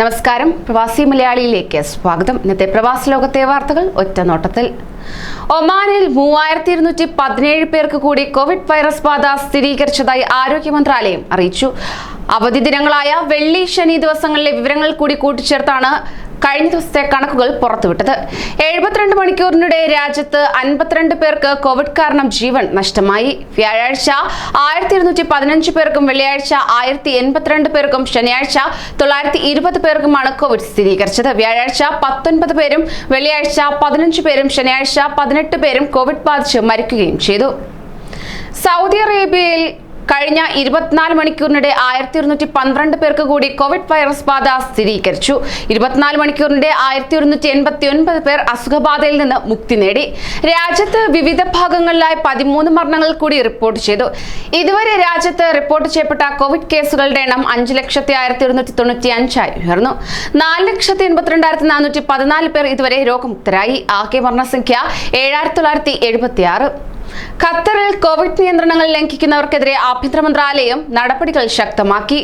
നമസ്കാരം. പ്രവാസി മലയാളിയിലേക്ക് സ്വാഗതം. ഇന്നത്തെ പ്രവാസി ലോകത്തെ വാർത്തകൾ ഒറ്റ നോട്ടത്തിൽ. ഒമാനിൽ മൂവായിരത്തി ഇരുന്നൂറ്റി പതിനേഴ് പേർക്ക് കൂടി കോവിഡ് വൈറസ് ബാധ സ്ഥിരീകരിച്ചതായി ആരോഗ്യ മന്ത്രാലയം അറിയിച്ചു. അവധി ദിനങ്ങളായ വെള്ളി ശനി ദിവസങ്ങളിലെ വിവരങ്ങൾ കൂടി കൂട്ടിച്ചേർത്താണ് കഴിഞ്ഞ ദിവസത്തെ കണക്കുകൾ പുറത്തുവിട്ടത്. എഴുപത്തിരണ്ട് മണിക്കൂറിനിടെ രാജ്യത്ത് അൻപത്തിരണ്ട് പേർക്ക് കോവിഡ് കാരണം ജീവൻ നഷ്ടമായി. വ്യാഴാഴ്ച ആയിരത്തി ഇരുന്നൂറ്റി പതിനഞ്ച് പേർക്കും വെള്ളിയാഴ്ച ആയിരത്തി എൺപത്തിരണ്ട് പേർക്കും ശനിയാഴ്ച തൊള്ളായിരത്തി ഇരുപത് പേർക്കുമാണ് കോവിഡ് സ്ഥിരീകരിച്ചത്. വ്യാഴാഴ്ച പത്തൊൻപത് പേരും വെള്ളിയാഴ്ച പതിനഞ്ച് പേരും ശനിയാഴ്ച പതിനെട്ട് പേരും കോവിഡ് ബാധിച്ച് മരിക്കുകയും ചെയ്തു. സൗദി അറേബ്യയിൽ കഴിഞ്ഞ ഇരുപത്തിനാല് മണിക്കൂറിനിടെ ആയിരത്തി ഇരുന്നൂറ്റി പന്ത്രണ്ട് പേർക്ക് കൂടി കോവിഡ് വൈറസ് ബാധ സ്ഥിരീകരിച്ചു. ഇരുപത്തിനാല് മണിക്കൂറിനിടെ ആയിരത്തി ഒരുന്നൂറ്റി എൺപത്തി ഒൻപത് പേർ അസുഖബാധയിൽ നിന്ന് മുക്തി നേടി. രാജ്യത്ത് വിവിധ ഭാഗങ്ങളിലായി പതിമൂന്ന് മരണങ്ങൾ കൂടി റിപ്പോർട്ട് ചെയ്തു. ഇതുവരെ രാജ്യത്ത് റിപ്പോർട്ട് ചെയ്യപ്പെട്ട കോവിഡ് കേസുകളുടെ എണ്ണം അഞ്ച് ലക്ഷത്തി ആയിരത്തി ഒരുന്നൂറ്റി തൊണ്ണൂറ്റി അഞ്ചായി ഉയർന്നു. നാല് ലക്ഷത്തി എൺപത്തിരണ്ടായിരത്തി നാനൂറ്റി പതിനാല് പേർ ഇതുവരെ രോഗമുക്തരായി. ആകെ മരണസംഖ്യ ഏഴായിരത്തി തൊള്ളായിരത്തി എഴുപത്തി ആറ് ഖത്തറിൽ കോവിഡ് നിയന്ത്രണങ്ങൾ ലംഘിക്കുന്നവർക്കെതിരെ ആഭ്യന്തര മന്ത്രാലയം നടപടികൾ ശക്തമാക്കി.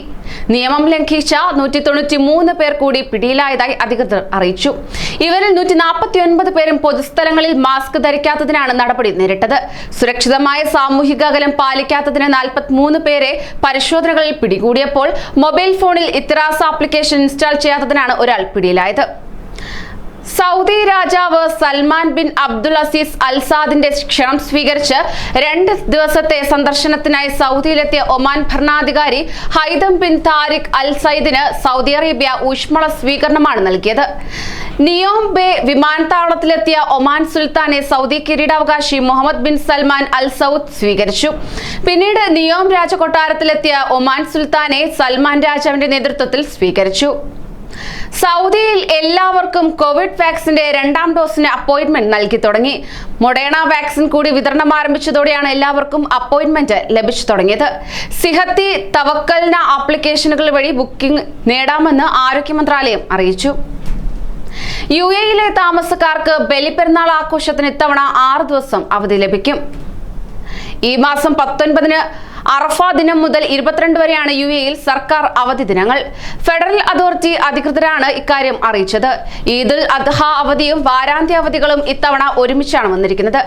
നിയമം ലംഘിച്ച നൂറ്റി തൊണ്ണൂറ്റി മൂന്ന് പേർ കൂടി പിടിയിലായതായി അധികൃതർ അറിയിച്ചു. ഇവരിൽ നൂറ്റി നാൽപ്പത്തി ഒൻപത് പേരും പൊതുസ്ഥലങ്ങളിൽ മാസ്ക് ധരിക്കാത്തതിനാണ് നടപടി നേരിട്ടത്. സുരക്ഷിതമായ സാമൂഹിക അകലം പാലിക്കാത്തതിന് നാൽപ്പത്തിമൂന്ന് പേരെ പരിശോധനകളിൽ പിടികൂടിയപ്പോൾ മൊബൈൽ ഫോണിൽ ഇത്രാസ് ആപ്ലിക്കേഷൻ ഇൻസ്റ്റാൾ ചെയ്യാത്തതിനാണ് ഒരാൾ പിടിയിലായത്. സൗദി രാജാവ് സൽമാൻ ബിൻ അബ്ദുൽ അസീസ് അൽസാദിന്റെ ക്ഷണം സ്വീകരിച്ച് രണ്ട് ദിവസത്തെ സന്ദർശനത്തിനായി സൗദിയിലെത്തിയ ഒമാൻ ഭരണാധികാരി ഹൈദം ബിൻ താരിഖ് അൽ സൈദിന് സൗദി അറേബ്യ ഊഷ്മള സ്വീകരണമാണ് നൽകിയത്. നിയോം ബേ വിമാനത്താവളത്തിലെത്തിയ ഒമാൻ സുൽത്താനെ സൗദി കിരീടാവകാശി Mohammed bin Salman Al Saud സ്വീകരിച്ചു. പിന്നീട് നിയോം രാജകൊട്ടാരത്തിലെത്തിയ ഒമാൻ സുൽത്താനെ സൽമാൻ രാജാവിന്റെ നേതൃത്വത്തിൽ സ്വീകരിച്ചു. സൗദിയിൽ എല്ലാവർക്കും കോവിഡ് വാക്സിന്റെ രണ്ടാം ഡോസിന് അപ്പോയിന്റ്മെന്റ് നൽകി തുടങ്ങി. മൊഡേണ വാക്സിൻ കൂടി വിതരണം ആരംഭിച്ചതോടെയാണ് എല്ലാവർക്കും അപ്പോയിന്റ്മെന്റ് ലഭിച്ചു തുടങ്ങിയത്. സിഹത്തി തവക്കൽന ആപ്ലിക്കേഷനുകൾ വഴി ബുക്കിംഗ് നേടാമെന്ന് ആരോഗ്യ മന്ത്രാലയം അറിയിച്ചു. യു എയിലെ താമസക്കാർക്ക് ബലിപ്പെരുന്നാൾ ആഘോഷത്തിന് ഇത്തവണ ആറ് ദിവസം അവധി ലഭിക്കും. ഈ മാസം പത്തൊൻപതിന് അറഫ ദിനം മുതൽ ഇരുപത്തിരണ്ട് വരെയാണ് യു എയിൽ സർക്കാർ അവധി ദിനങ്ങൾ. ഫെഡറൽ അതോറിറ്റി അധികൃതരാണ് ഇക്കാര്യം അറിയിച്ചത്. ഈദുൽ അദ്ഹ അവധിയും വാരാന്ത്യ അവധികളും ഇത്തവണ ഒരുമിച്ചാണ് വന്നിരിക്കുന്നത്.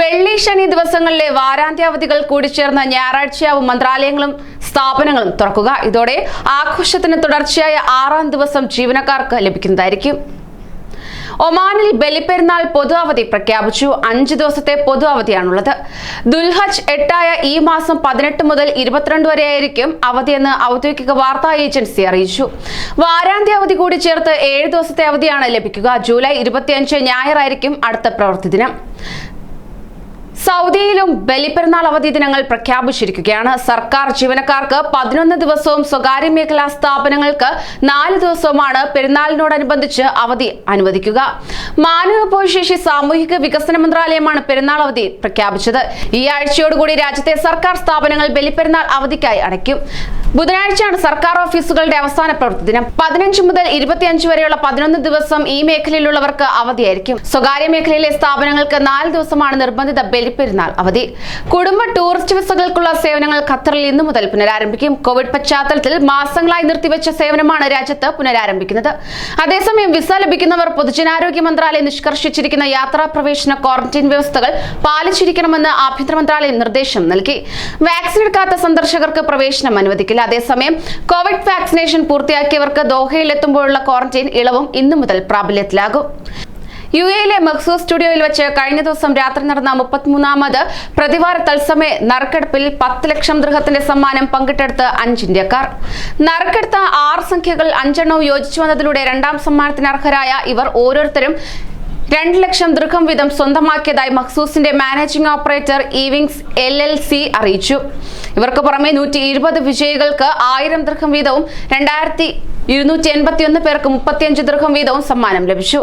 വെള്ളി ശനി ദിവസങ്ങളിലെ വാരാന്ത്യ അവധികൾ കൂടി ചേർന്ന ഞായറാഴ്ചയാവും മന്ത്രാലയങ്ങളും സ്ഥാപനങ്ങളും തുറക്കുക. ഇതോടെ ആഘോഷത്തിന് തുടർച്ചയായ ആറാം ദിവസം ജീവനക്കാർക്ക് ലഭിക്കുന്നതായിരിക്കും. ഒമാനിൽ ബലിപ്പെരുന്നാൾ പൊതു അവധി പ്രഖ്യാപിച്ചു. അഞ്ച് ദിവസത്തെ പൊതു അവധിയാണുള്ളത് ദുൽഹജ് എട്ടായ ഈ മാസം പതിനെട്ട് മുതൽ ഇരുപത്തിരണ്ട് വരെയായിരിക്കും അവധിയെന്ന് ഔദ്യോഗിക വാർത്താ ഏജൻസി അറിയിച്ചു. വാരാന്ത്യ അവധി കൂടി ചേർത്ത് ഏഴ് ദിവസത്തെ അവധിയാണ് ലഭിക്കുക. ജൂലൈ ഇരുപത്തിയഞ്ച് ഞായറായിരിക്കും അടുത്ത പ്രവൃത്തി ദിനം. സൗദിയിലും ബലിപ്പെരുന്നാൾ അവധി ദിനങ്ങൾ പ്രഖ്യാപിച്ചിരിക്കുകയാണ്. സർക്കാർ ജീവനക്കാർക്ക് പതിനൊന്ന് ദിവസവും സ്വകാര്യ മേഖലാ സ്ഥാപനങ്ങൾക്ക് നാല് ദിവസവുമാണ് പെരുന്നാളിനോടനുബന്ധിച്ച് അവധി അനുവദിക്കുക. മാനവപോഷശേഷി സാമൂഹിക വികസന മന്ത്രാലയമാണ് പെരുന്നാൾ അവധി പ്രഖ്യാപിച്ചത്. ഈ ആഴ്ചയോടുകൂടി രാജ്യത്തെ സർക്കാർ സ്ഥാപനങ്ങൾ ബലിപ്പെരുന്നാൾ അവധിക്കായി അടയ്ക്കും. ബുധനാഴ്ചയാണ് സർക്കാർ ഓഫീസുകളുടെ അവസാന പ്രവൃത്തി ദിനം. പതിനഞ്ച് മുതൽ ഇരുപത്തിയഞ്ച് വരെയുള്ള പതിനൊന്ന് ദിവസം ഈ മേഖലയിലുള്ളവർക്ക് അവധിയായിരിക്കും. സ്വകാര്യ മേഖലയിലെ സ്ഥാപനങ്ങൾക്ക് നാല് ദിവസമാണ് നിർബന്ധിത ബലിപ്പെരുന്നാൾ അവധി. കുടുംബ ടൂറിസ്റ്റ് വിസകൾക്കുള്ള സേവനങ്ങൾ ഖത്തറിൽ ഇന്നു മുതൽ പുനരാരംഭിക്കും. കോവിഡ് പശ്ചാത്തലത്തിൽ മാസങ്ങളായി നിർത്തിവെച്ച സേവനമാണ് രാജ്യത്ത് പുനരാരംഭിക്കുന്നത്. അതേസമയം വിസ ലഭിക്കുന്നവർ പൊതുജനാരോഗ്യ മന്ത്രാലയം നിഷ്കർഷിച്ചിരിക്കുന്ന യാത്രാ പ്രവേശന ക്വാറന്റൈൻ വ്യവസ്ഥകൾ പാലിച്ചിരിക്കണമെന്ന് ആഭ്യന്തര മന്ത്രാലയം നിർദ്ദേശം നൽകി. വാക്സിൻ എടുക്കാത്ത സന്ദർശകർക്ക് പ്രവേശനം അനുവദിക്കില്ല. അതേസമയം കോവിഡ് വാക്സിനേഷൻ പൂർത്തിയാക്കിയവർക്ക് ദോഹയിലെത്തുമ്പോഴുള്ള ക്വാറന്റൈൻ ഇളവും ഇന്നു മുതൽ പ്രാബല്യത്തിലാകും. യു എയിലെ മെക്സോ സ്റ്റുഡിയോയിൽ വെച്ച് കഴിഞ്ഞ ദിവസം രാത്രി നടന്ന മുപ്പത്തിമൂന്നാമത് പ്രതിവാര തത്സമയ നറുക്കെടുപ്പിൽ പത്ത് ലക്ഷം ദൃഹത്തിന്റെ സമ്മാനം പങ്കിട്ടെടുത്ത് അഞ്ച് ഇന്ത്യക്കാർ. നറുക്കെടുത്ത ആറ് സംഖ്യകൾ അഞ്ചെണ്ണവും യോജിച്ചു വന്നതിലൂടെ രണ്ടാം സമ്മാനത്തിന് അർഹരായ ഇവർ ഓരോരുത്തരും രണ്ട് ലക്ഷം ദൃഹം വീതം സ്വന്തമാക്കിയതായി മക്സൂസിന്റെ മാനേജിംഗ് ഓപ്പറേറ്റർ ഈവിങ്സ് എൽ എൽ സി അറിയിച്ചു. ഇവർക്ക് പുറമെ നൂറ്റി ഇരുപത് വിജയികൾക്ക് ആയിരം ദൃഹം വീതവും രണ്ടായിരത്തി ഇരുന്നൂറ്റി എൺപത്തിയൊന്ന് പേർക്ക് മുപ്പത്തിയഞ്ച് ദൃഹം വീതവും സമ്മാനം ലഭിച്ചു.